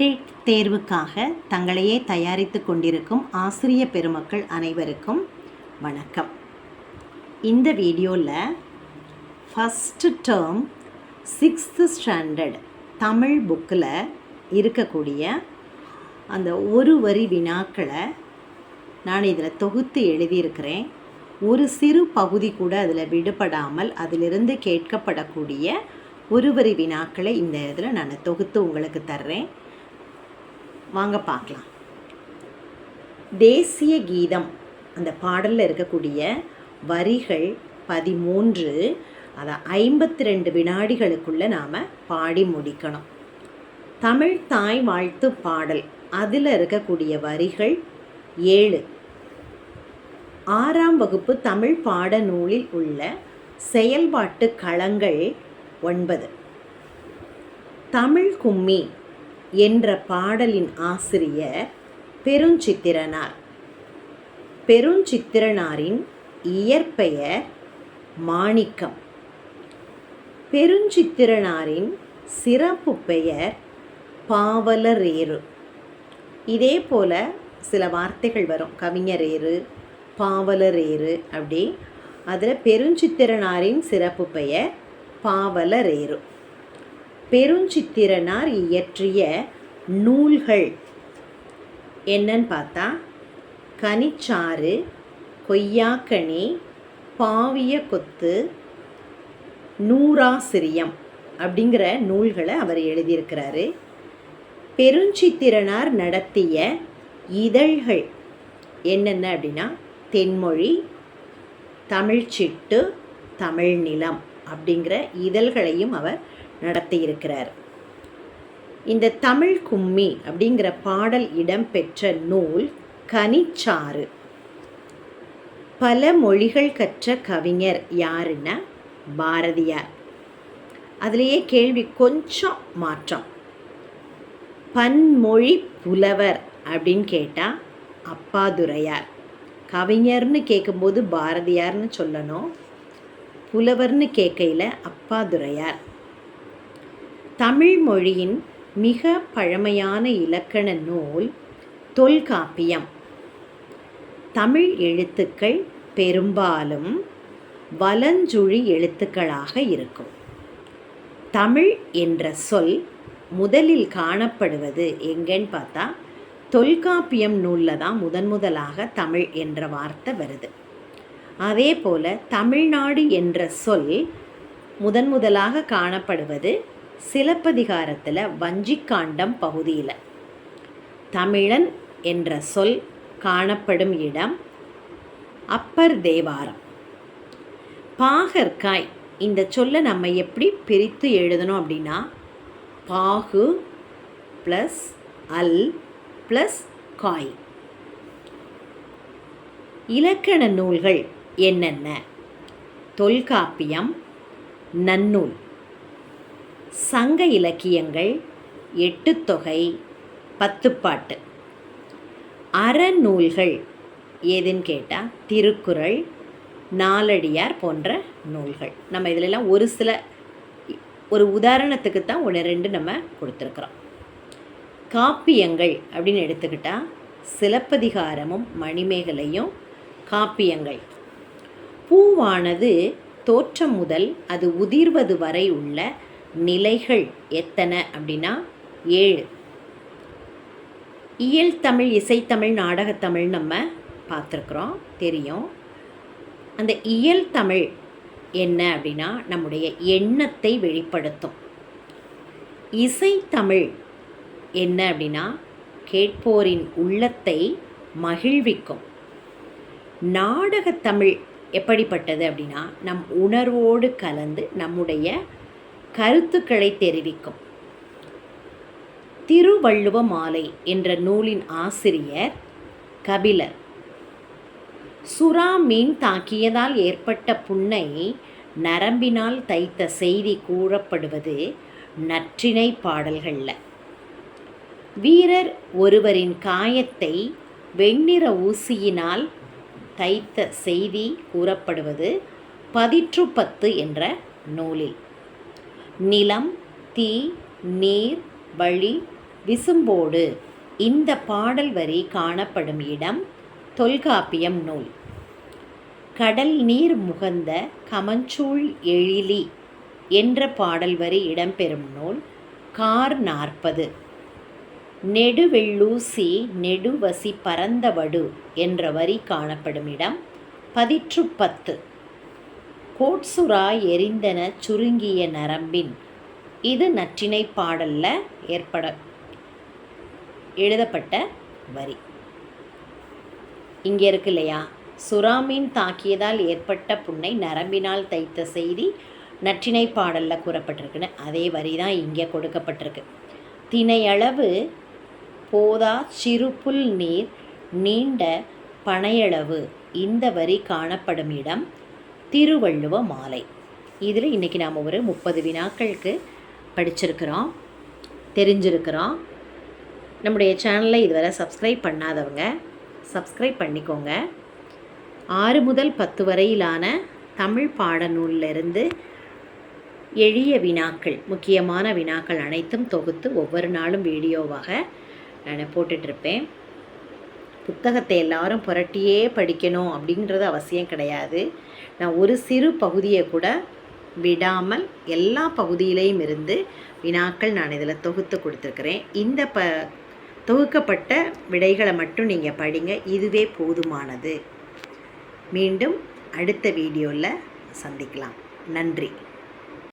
Dead தேர்வுக்காக தங்களையே தயாரித்து கொண்டிருக்கும் ஆசிரிய பெருமக்கள் அனைவருக்கும் வணக்கம். இந்த வீடியோவில் first term sixth standard Tamil புக்கில் இருக்கக்கூடிய அந்த ஒரு வரி வினாக்களை நான் இதில் தொகுத்து எழுதியிருக்கிறேன். ஒரு சிறு பகுதி கூட அதில் விடுபடாமல் அதிலிருந்து கேட்கப்படக்கூடிய ஒரு வரி வினாக்களை இந்த இதில் நான் தொகுத்து உங்களுக்கு தர்றேன். வாங்க பார்க்கலாம். தேசிய கீதம் அந்த பாடலில் இருக்கக்கூடிய வரிகள் பதிமூன்று அதை ஐம்பத்தி ரெண்டு வினாடிகளுக்குள்ளே நாம் பாடி முடிக்கணும். தமிழ் தாய் வாழ்த்து பாடல் அதில் இருக்கக்கூடிய வரிகள் ஏழு. ஆறாம் வகுப்பு தமிழ் பாட நூலில் உள்ள செயல்பாட்டு களங்கள் ஒன்பது. தமிழ் கும்மி என்ற பாடலின் ஆசிரியர் பெருஞ்சித்திரனார். பெருஞ்சித்திரனாரின் இயற்பெயர் மாணிக்கம். பெருஞ்சித்திரனாரின் சிறப்பு பெயர் பாவலரேறு. இதே போல் சில வார்த்தைகள் வரும். கவிஞரேறு பாவலரேறு அப்படி. அதில் பெருஞ்சித்திரனாரின் சிறப்பு பெயர் பாவலரேறு. பெருஞ்சித்திரனார் இயற்றிய நூல்கள். என்னன்னு பார்த்தா கனிச்சாறு கொய்யாக்கனி பாவிய கொத்து நூறாசிரியம் அப்படிங்கிற நூல்களை அவர் எழுதியிருக்கிறாரு. பெருஞ்சித்திரனார் நடத்திய இதழ்கள் என்னென்ன அப்படின்னா தென்மொழி தமிழ்ச்சிட்டு தமிழ்நிலம் அப்படிங்கிற இதழ்களையும் அவர் நடத்தியிருக்கிறார். இந்த தமிழ் கும்மி அப்படிங்கிற பாடல் இடம்பெற்ற நூல் கனிச்சாறு. பல மொழிகள் கற்ற கவிஞர் யாருன்னா பாரதியார். அதுலேயே கேள்வி கொஞ்சம் மாற்றம். பன்மொழி புலவர் அப்படின்னு கேட்டால் அப்பாதுரையார். கவிஞர்னு கேட்கும்போது பாரதியார்னு சொல்லணும். புலவர்னு கேட்கையில் அப்பாதுரையார். தமிழ் மொழியின் மிக பழமையான இலக்கண நூல் தொல்காப்பியம். தமிழ் எழுத்துக்கள் பெரும்பாலும் வலஞ்சுழி எழுத்துக்களாக இருக்கும். தமிழ் என்ற சொல் முதலில் காணப்படுவது எங்கேன்னு பார்த்தா தொல்காப்பியம் நூலில் தான் முதன் முதலாக தமிழ் என்ற வார்த்தை வருது. அதே போல் தமிழ்நாடு என்ற சொல் முதன் முதலாக காணப்படுவது சிலப்பதிகாரத்தில் வஞ்சிக்காண்டம் பகுதியில். தமிழன் என்ற சொல் காணப்படும் இடம் அப்பர் தேவாரம். பாகற்காய் இந்த சொல்லை நம்ம எப்படி பிரித்து எழுதணும் அப்படின்னா பாகு ப்ளஸ் அல் ப்ளஸ் காய். இலக்கண நூல்கள் என்னென்ன? தொல்காப்பியம் நன்னூல். சங்க இலக்கியங்கள் எட்டுத்தொகை பத்துப்பாட்டு அறநூல்கள் ஏதுன்னு கேட்டால் திருக்குறள் நாலடியார் போன்ற நூல்கள். நம்ம இதிலெல்லாம் ஒரு சில ஒரு உதாரணத்துக்கு தான் ஒன்று ரெண்டு நம்ம கொடுத்துருக்குறோம். காப்பியங்கள் அப்படின்னு எடுத்துக்கிட்டால் சிலப்பதிகாரமும் மணிமேகலையும் காப்பியங்கள். பூவானது தோற்றம் முதல் அது உதிர்வது வரை உள்ள நிலைகள் எத்தனை அப்படின்னா ஏழு. இயல் தமிழ் இசைத்தமிழ் நாடகத்தமிழ் நம்ம பார்த்துருக்குறோம் தெரியும். அந்த இயல் தமிழ் என்ன அப்படின்னா நம்முடைய எண்ணத்தை வெளிப்படுத்தும். இசைத்தமிழ் என்ன அப்படின்னா கேட்போரின் உள்ளத்தை மகிழ்விக்கும். நாடகத்தமிழ் எப்படிப்பட்டது அப்படின்னா நம் உணர்வோடு கலந்து நம்முடைய கருத்துக்களை தெரிவிக்கும். திருவள்ளுவ மாலை என்ற நூலின் ஆசிரியர் கபிலர். சுறா மீன் தாக்கியதால் ஏற்பட்ட புண்ணை நரம்பினால் தைத்த செய்தி கூறப்படுவது நற்றிணை பாடல்களில். வீரர் ஒருவரின் காயத்தை வெண்ணிற ஊசியினால் தைத்த செய்தி கூறப்படுவது பதிற்று பத்து என்ற நூலில். நிலம் தீ நீர் வழி விசும்போடு. இந்த பாடல் வரி காணப்படும் இடம் தொல்காப்பியம் நூல். கடல் நீர் முகந்த கமஞ்சூழ் எழிலி என்ற பாடல் வரி இடம்பெறும் நூல் கார் நாற்பது. நெடுவெள்ளூசி நெடுவசி பரந்தவடு என்ற வரி காணப்படும் இடம் பதிற்றுப்பத்து. கோட்சுரா எரிந்தன சுருங்கிய நரம்பின். இது நற்றினை பாடலில் ஏற்பட எழுதப்பட்ட வரி. இங்கே இருக்கு இல்லையா? சுறாமீன் தாக்கியதால் ஏற்பட்ட புண்ணை நரம்பினால் தைத்த செய்தி நற்றிணை பாடலில் கூறப்பட்டிருக்குன்னு. அதே வரி தான் இங்கே கொடுக்கப்பட்டிருக்கு. தினையளவு போதா சிறுபுல் நீர் நீண்ட பனையளவு இந்த வரி காணப்படும் இடம் திருவள்ளுவ மாலை இதில் இன்றைக்கி நாம் ஒரு முப்பது வினாக்களுக்கு படிச்சிருக்கிறோம் தெரிஞ்சிருக்கிறோம். நம்முடைய சேனலை இதுவரை சப்ஸ்கிரைப் பண்ணாதவங்க சப்ஸ்கிரைப் பண்ணிக்கோங்க. ஆறு முதல் பத்து வரையிலான தமிழ் பாடநூலிலிருந்து எளிய வினாக்கள் முக்கியமான வினாக்கள் அனைத்தும் தொகுத்து ஒவ்வொரு நாளும் வீடியோவாக நான் போட்டுட்ருப்பேன் புத்தகத்தை எல்லாரும் புரட்டியே படிக்கணும் அப்படின்றது அவசியம் கிடையாது. நான் ஒரு சிறு பகுதியை கூட விடாமல் எல்லா பகுதியிலையும் இருந்து வினாக்கள் நான் இதில் தொகுத்து கொடுத்துருக்குறேன். இந்த ப தொகுக்கப்பட்ட விடைகளை மட்டும் நீங்கள் படிங்க. இதுவே போதுமானது. மீண்டும் அடுத்த வீடியோவில் சந்திக்கலாம். நன்றி.